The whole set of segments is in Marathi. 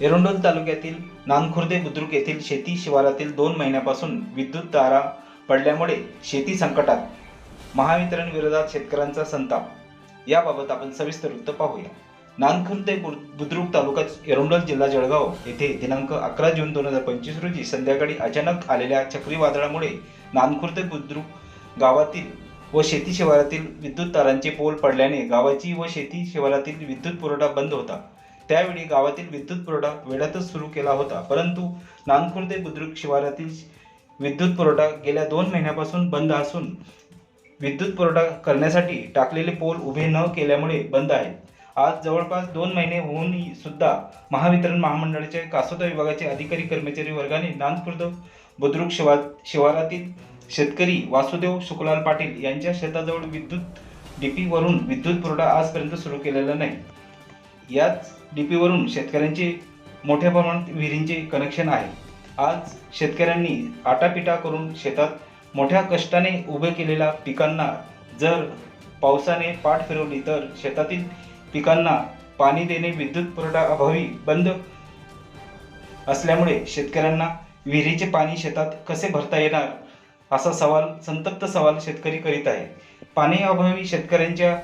एरोंडोल तालुक्यातील नानखुर्दे बुद्रुक येथील शेती शिवारातील दोन महिन्यापासून विद्युत तारा पडल्यामुळे शेती संकटात महावितरण विरोधात शेतकऱ्यांचा संताप. याबाबत आपण सविस्तर वृत्त पाहूया. नानखुर्दे बुद्रुक तालुका एरोंडोल जिल्हा जळगाव येथे दिनांक अकरा जून दोन हजार पंचवीस रोजी संध्याकाळी अचानक आलेल्या चक्रीवादळामुळे नानखुर्दे बुद्रुक गावातील व शेती शिवारातील विद्युत तारांचे पोल पडल्याने गावाची व शेती शिवारातील विद्युत पुरवठा बंद होता. त्यावेळी गावातील विद्युत पुरवठा वेळातच सुरू केला होता. परंतु नानखुर्दे बुद्रुक शिवारातील विद्युत पुरवठा गेल्या दोन महिन्यापासून बंद असून विद्युत पुरवठा करण्यासाठी टाकलेले पोल उभे न केल्यामुळे बंद आहेत. आज जवळपास दोन महिने होऊनही सुद्धा महावितरण महामंडळाचे कासोदा विभागाचे अधिकारी कर्मचारी वर्गाने नानखुर्द बुद्रुक शिवा शिवारातील शेतकरी वासुदेव शुक्लाल पाटील यांच्या शेताजवळ विद्युत डीपीवरून विद्युत पुरवठा आजपर्यंत सुरू केलेला नाही. याच डीपीवरून शेतकऱ्यांचे मोठ्या प्रमाणात विहिरींचे कनेक्शन आहे. आज शेतकऱ्यांनी आटापिटा करून शेतात मोठ्या कष्टाने उभे केलेल्या पिकांना जर पावसाने पाठ फिरवली तर शेतातील पिकांना पाणी देणे विद्युत पुरवठा अभावी बंद असल्यामुळे शेतकऱ्यांना विहिरीचे पाणी शेतात कसे भरता येणार? असा सवाल संतप्त सवाल शेतकरी करीत आहे पाणी अभावी शेतकऱ्यांच्या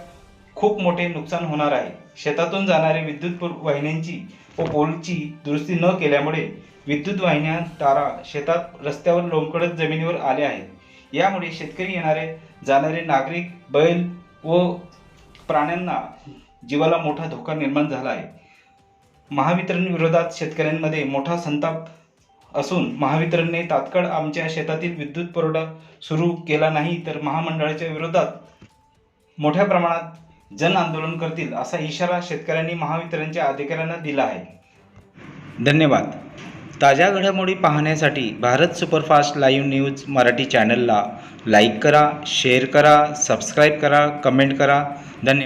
खूप मोठे नुकसान होणार आहे. शेतातून जाणारे विद्युत वाहिन्यांची व पोलची दुरुस्ती न केल्यामुळे विद्युत वाहिन्या तारा शेतात रस्त्यावर लोंबकडत जमिनीवर आले आहेत. यामुळे शेतकरी येणारे जाणारे नागरिक बैल व प्राण्यांना जीवाला मोठा धोका निर्माण झाला आहे. महावितरण विरोधात शेतकऱ्यांमध्ये मोठा संताप असून महावितरणने तात्काळ आमच्या शेतातील विद्युत पुरवठा सुरू केला नाही तर महामंडळाच्या विरोधात मोठ्या प्रमाणात जन आंदोलन करतील असा इशारा शेतकऱ्यांनी महावितरणच्या अधिकाऱ्यांना दिला आहे. धन्यवाद. ताज्या घडामोडी पाहण्यासाठी Bharat superfast live news Marathi चॅनलला लाईक करा शेअर करा सबस्क्राईब करा कमेंट करा.